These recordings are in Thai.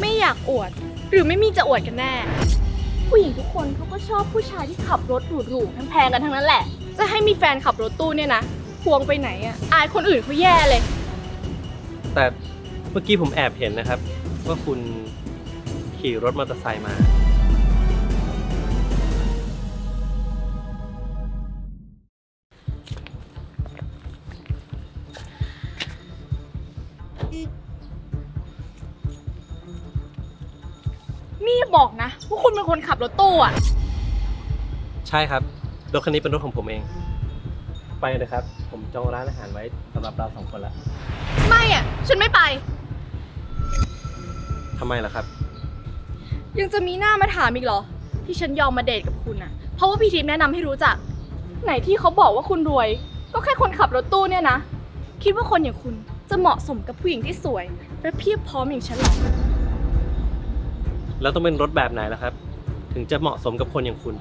ไม่อยากอวด หรือไม่มีจะอวดกันแน่ ผู้หญิงทุกคนเขาก็ชอบผู้ชายที่ขับรถหรูๆแพงๆกันทั้งนั้นแหละ จะให้มีแฟนขับรถตู้เนี่ยนะควงไปไหนอะอายคนอื่นเขาแย่เลย แต่เมื่อกี้ผมแอบเห็นนะครับ ว่าคุณขี่รถมอเตอร์ไซค์มา นี่อย่าบอกนะว่าคุณเป็นคนขับรถตู้อะใช่ครับ รถคันนี้เป็นรถของผมเอง ไปเลยครับ ผมจองร้านอาหารไว้สำหรับเราสองคนละไม่อะฉันไม่ไป ทำไมล่ะครับ ยังจะมีหน้ามาถามอีกเหรอ ที่ฉันยอมมาเดทกับคุณอะเพราะว่าพี่ทิพย์แนะนำให้รู้จัก ไหนที่เขาบอกว่าคุณรวย ก็แค่คนขับรถตู้เนี่ยนะ คิดว่าคนอย่างคุณจะเหมาะสมกับผู้หญิงที่สวย และเพียบพร้อมอย่างฉันเหรอ แล้วต้องเป็นรถแบบไหนล่ะครับ ถึงจะเหมาะสมกับคนอย่างคุณ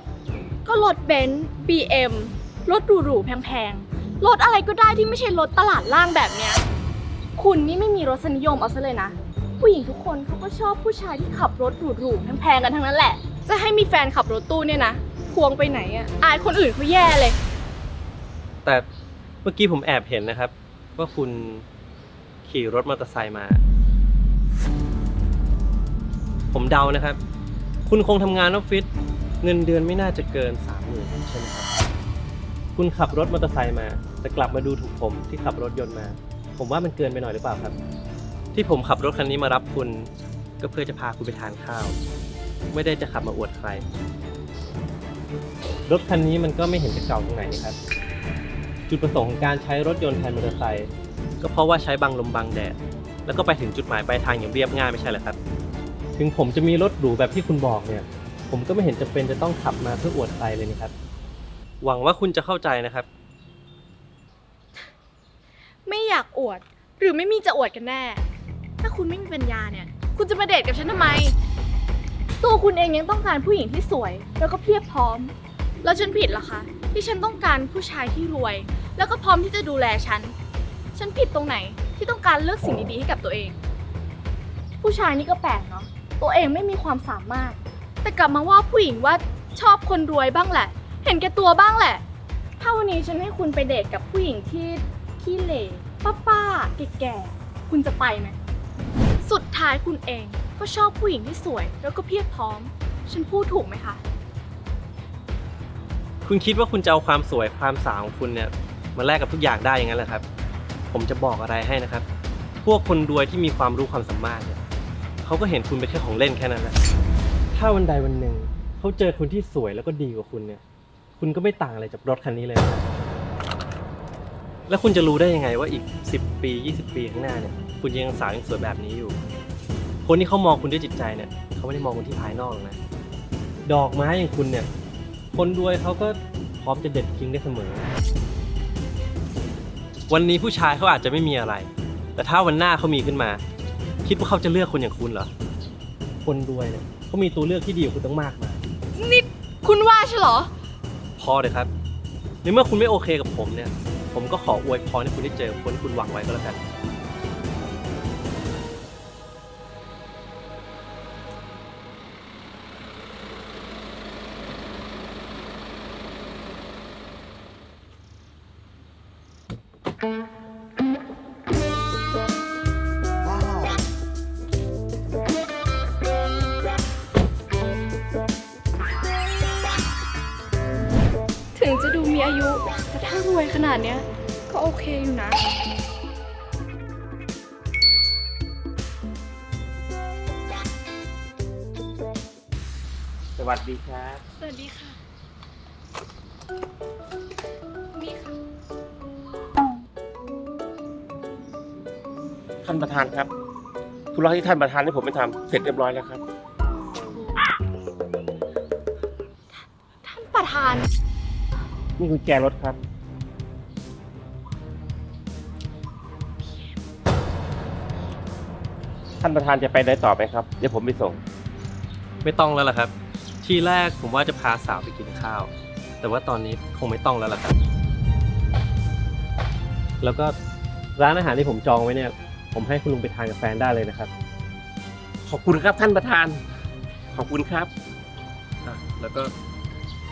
ก็รถเบนซ์ BM รถหรูๆแพงๆ รถอะไรก็ได้ที่ไม่ใช่รถตลาดล่างแบบเนี้ย คุณนี่ไม่มีรสนิยมเอาซะเลยนะ ผู้หญิงทุกคนเขาก็ชอบผู้ชายที่ขับรถหรูๆแพงๆกันทั้งนั้นแหละ จะให้มีแฟนขับรถตู้เนี่ยนะ ควงไปไหนอะอายคนอื่นเขาแย่เลย แต่เมื่อกี้ผมแอบเห็นนะครับ ว่าคุณขี่รถมอเตอร์ไซค์มา ผมเดานะครับ คุณคงทำงานออฟฟิศเงินเดือนไม่น่าจะเกินสามหมื่นใช่ไหมครับ คุณขับรถมอเตอร์ไซค์มา แต่กลับมาดูถูกผมที่ขับรถยนต์มา ผมว่ามันเกินไปหน่อยหรือเปล่าครับ ที่ผมขับรถคันนี้มารับคุณ ก็เพื่อจะพาคุณไปทานข้าว ไม่ได้จะขับมาอวดใคร รถคันนี้มันก็ไม่เห็นจะเก่าตรงไหนครับ จุดประสงค์ของการใช้รถยนต์แทนมอเตอร์ไซค์ก็เพราะว่าใช้บังลมบังแดดแล้วก็ไปถึงจุดหมายปลายทางอย่างเรียบง่ายไม่ใช่เหรอครับ ถึงผมจะมีรถหรูแบบที่คุณบอกเนี่ย ผมก็ไม่เห็นจำเป็นจะต้องขับมาเพื่ออวดใครเลยนะครับ หวังว่าคุณจะเข้าใจนะครับ ไม่อยากอวด หรือไม่มีจะอวดกันแน่ ถ้าคุณไม่มีปัญญาเนี่ย คุณจะมาเดทกับฉันทำไม ตัวคุณเองยังต้องการผู้หญิงที่สวย แล้วก็เพียบพร้อม แล้วฉันผิดเหรอคะ ที่ฉันต้องการผู้ชายที่รวย แล้วก็พร้อมที่จะดูแลฉัน ฉันผิดตรงไหนที่ต้องการเลือกสิ่งดีๆให้กับตัวเอง ผู้ชายนี่ก็แปลกเนาะ ตัวเองไม่มีความสามารถ แต่กลับมาว่าผู้หญิงว่าชอบคนรวยบ้างแหละ เห็นแก่ตัวบ้างแหละ ถ้าวันนี้ฉันให้คุณไปเดทกับผู้หญิงที่ขี้เหร่ป้าป้าๆแก่ๆคุณจะไปไหมสุดท้ายคุณเองก็ชอบผู้หญิงที่สวย แล้วก็เพียบพร้อม ฉันพูดถูกไหมคะ คุณคิดว่าคุณจะเอาความสวยความสาวของคุณเนี่ยมาแลกกับทุกอย่างได้อย่างนั้นเหรอครับ ผมจะบอกอะไรให้นะครับ พวกคนรวยที่มีความรู้ความสามารถเนี่ย เขาก็เห็นคุณเป็นแค่ของเล่นแค่นั้นแหละถ้าวันใดวันหนึ่งเขาเจอคนที่สวยแล้วก็ดีกว่าคุณเนี่ย คุณก็ไม่ต่างอะไรจากรถคันนี้เลยนะแล้วคุณจะรู้ได้ยังไงว่าอีก 10 ปี 20 ปีข้างหน้าเนี่ย คุณยังสาวยังสวยแบบนี้อยู่ คนที่เขามองคุณด้วยจิตใจเนี่ยเขาไม่ได้มองคนที่ภายนอกหรอกนะ ดอกไม้อย่างคุณเนี่ย คนรวยเขาก็พร้อมจะเด็ดทิ้งได้เสมอ วันนี้ผู้ชายเขาอาจจะไม่มีอะไร แต่ถ้าวันหน้าเขามีขึ้นมา คิดว่าเขาจะเลือกคนอย่างคุณเหรอ คนรวยเนี่ยเขามีตัวเลือกที่ดีกว่าคุณตั้งมากมาย นี่คุณว่าใช่เหรอ พอเลยครับ ในเมื่อคุณไม่โอเคกับผมเนี่ย ผมก็ขออวยพรให้คุณได้เจอคนที่คุณหวังไว้ก็แล้วกันถึ อายุแต่ถ้ารวยขนาดเนี้ย ก็โอเคอยู่นะ สวัสดีครับ สวัสดีค่ะ นี่ค่ะ ท่านประธานครับ ธุระที่ท่านประธานให้ผมไปทำเสร็จเรียบร้อยแล้วครับ ท่านประธาน นี่คือแจรถครับท่านประธานจะไปได้ต่อไหมครับ เดี๋ยวผมไปส่ง ไม่ต้องแล้วล่ะครับ ที่แรกผมว่าจะพาสาวไปกินข้าว แต่ว่าตอนนี้คงไม่ต้องแล้วล่ะครับ แล้วก็ร้านอาหารที่ผมจองไว้เนี่ย ผมให้คุณลุงไปทานกับแฟนได้เลยนะครับขขอบคุณครับท่านประธาน ขอบคุณครับ อะแล้วก็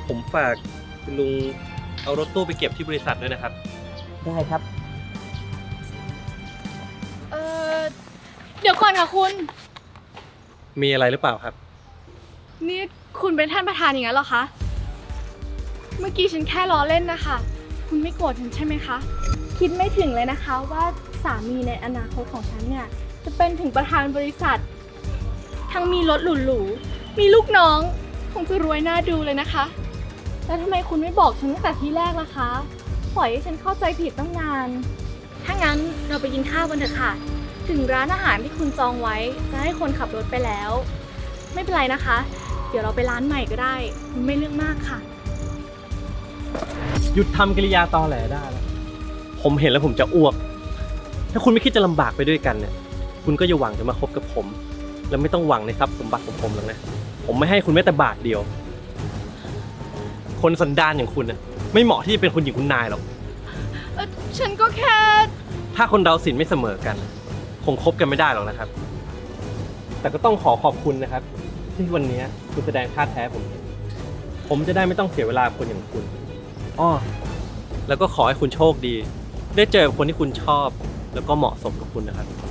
ผมฝาก คุณลุงเอารถตู้ไปเก็บที่บริษัทด้วยนะครับ ได้ครับ เออเดี๋ยวก่อนค่ะคุณ มีอะไรหรือเปล่าครับ นี่คุณเป็นท่านประธานอย่างนั้นเหรอคะ เมื่อกี้ฉันแค่ล้อเล่นนะคะ คุณไม่โกรธฉันใช่ไหมคะ คิดไม่ถึงเลยนะคะว่าสามีในอนาคตของฉันเนี่ย จะเป็นถึงประธานบริษัท ทั้งมีรถหรูๆ มีลูกน้อง คงจะรวยน่าดูเลยนะคะ แล้วทำไมคุณไม่บอกฉันตั้งแต่ที่แรกล่ะคะ ปล่อยให้ฉันเข้าใจผิดตั้งนาน ถ้างั้นเราไปกินข้าวกันเถอะค่ะ ถึงร้านอาหารที่คุณจองไว้ จะให้คนขับรถไปแล้ว ไม่เป็นไรนะคะ เดี๋ยวเราไปร้านใหม่ก็ได้ไม่เรื่องมากค่ะ หยุดทำกิริยาตอแหลได้แล้วผมเห็นแล้วผมจะอ้วก ถ้าคุณไม่คิดจะลำบากไปด้วยกันเนี่ย คุณก็อย่าหวังจะมาคบกับผม แล้วไม่ต้องหวังในทรัพย์สมบัติของผมหรอกนะ ผมไม่ให้คุณแม้แต่บาทเดียว คนสันดานอย่างคุณน่ะไม่เหมาะที่จะเป็นคุณหญิงคุณนายหรอก เอ่อฉันก็แค่ ถ้าคนเราสินไม่เสมอกัน คงคบกันไม่ได้หรอกนะครับ แต่ก็ต้องขอขอบคุณนะครับ ที่วันนี้คุณแสดงท่าแท้ผมเห็นผมจะได้ไม่ต้องเสียเวลากับคนอย่างคุณอ้อแล้วก็ขอให้คุณโชคดี ได้เจอคนที่คุณชอบ แล้วก็เหมาะสมกับคุณนะครับคุณบุ๊คคะ